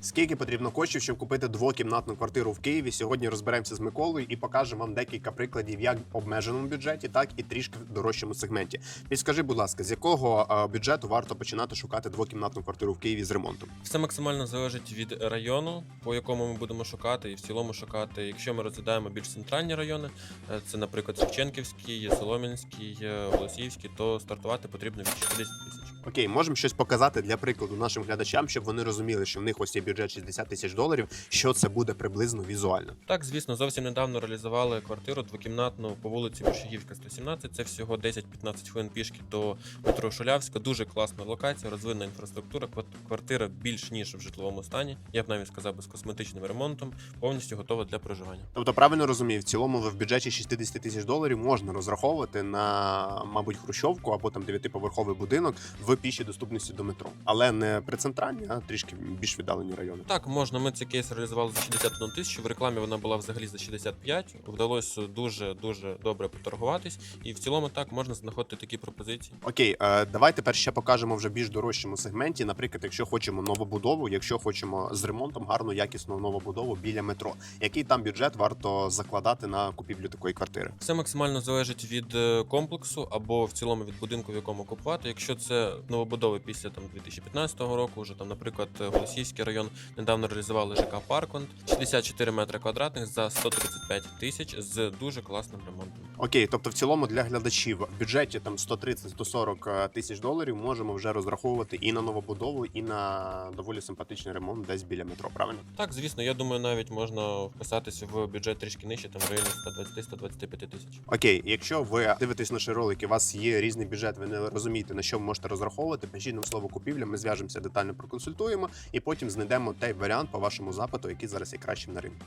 Скільки потрібно коштів, щоб купити двокімнатну квартиру в Києві? Сьогодні розберемося з Миколою і покажемо вам декілька прикладів як в обмеженому бюджеті, так і трішки в дорожчому сегменті. Підскажи, будь ласка, з якого е, бюджету варто починати шукати двокімнатну квартиру в Києві з ремонтом? Все максимально залежить від району, по якому ми будемо шукати, і в цілому шукати. Якщо ми розглядаємо більш центральні райони, е, це, наприклад, Шевченківський, Солом'янський, е, то стартувати потрібно від 60 тисяч. Окей, можемо щось показати для прикладу нашим глядачам, щоб вони розуміли, що в них ось є бюджет 60 тисяч доларів. Що це буде приблизно візуально? Так, звісно, зовсім недавно реалізували квартиру двокімнатну по вулиці Борщагівська, 117. Це всього 10-15 хвилин пішки до метро Шулявська. Дуже класна локація, розвинена інфраструктура. Квартира більш ніж в житловому стані. Я б навіть сказав би з косметичним ремонтом, повністю готова для проживання. Тобто, правильно розумію, в цілому в бюджеті 60 тисяч доларів можна розраховувати на, мабуть, хрущовку або там дев'ятиповерховий будинок в пішій доступності до метро, але не при центральній, а трішки більш віддалені райони. Так, можна. Ми цей кейс реалізували за 61 тисячу. В рекламі вона була взагалі за 65. Вдалося дуже дуже добре поторгуватись. І в цілому так можна знаходити такі пропозиції. Окей, е, давай тепер ще покажемо вже більш дорожчому сегменті. Наприклад, якщо хочемо новобудову, якщо хочемо з ремонтом гарну якісну новобудову біля метро, який там бюджет варто закладати на купівлю такої квартири? Все максимально залежить від е, комплексу або в цілому від будинку, в якому купувати. Якщо це новобудови після там 2015 року, вже там, наприклад, Голосіївський район недавно реалізували ЖК Парконд 64 метри квадратних за 135 тисяч з дуже класним ремонтом. Окей, тобто в цілому для глядачів в бюджеті там 130-140 тисяч доларів можемо вже розраховувати і на новобудову, і на доволі симпатичний ремонт десь біля метро. Правильно? Так, звісно, я думаю, навіть можна вписатися в бюджет трішки нижче, там в районі 120-125 тисяч. Окей, якщо ви дивитесь наші ролики, у вас є різний бюджет, ви не розумієте на що ви можете розраховувати. Пишіть нам слово купівля. Ми зв'яжемося детально проконсультуємо і потім знайдемо той варіант по вашому запиту, який зараз є кращим на ринку.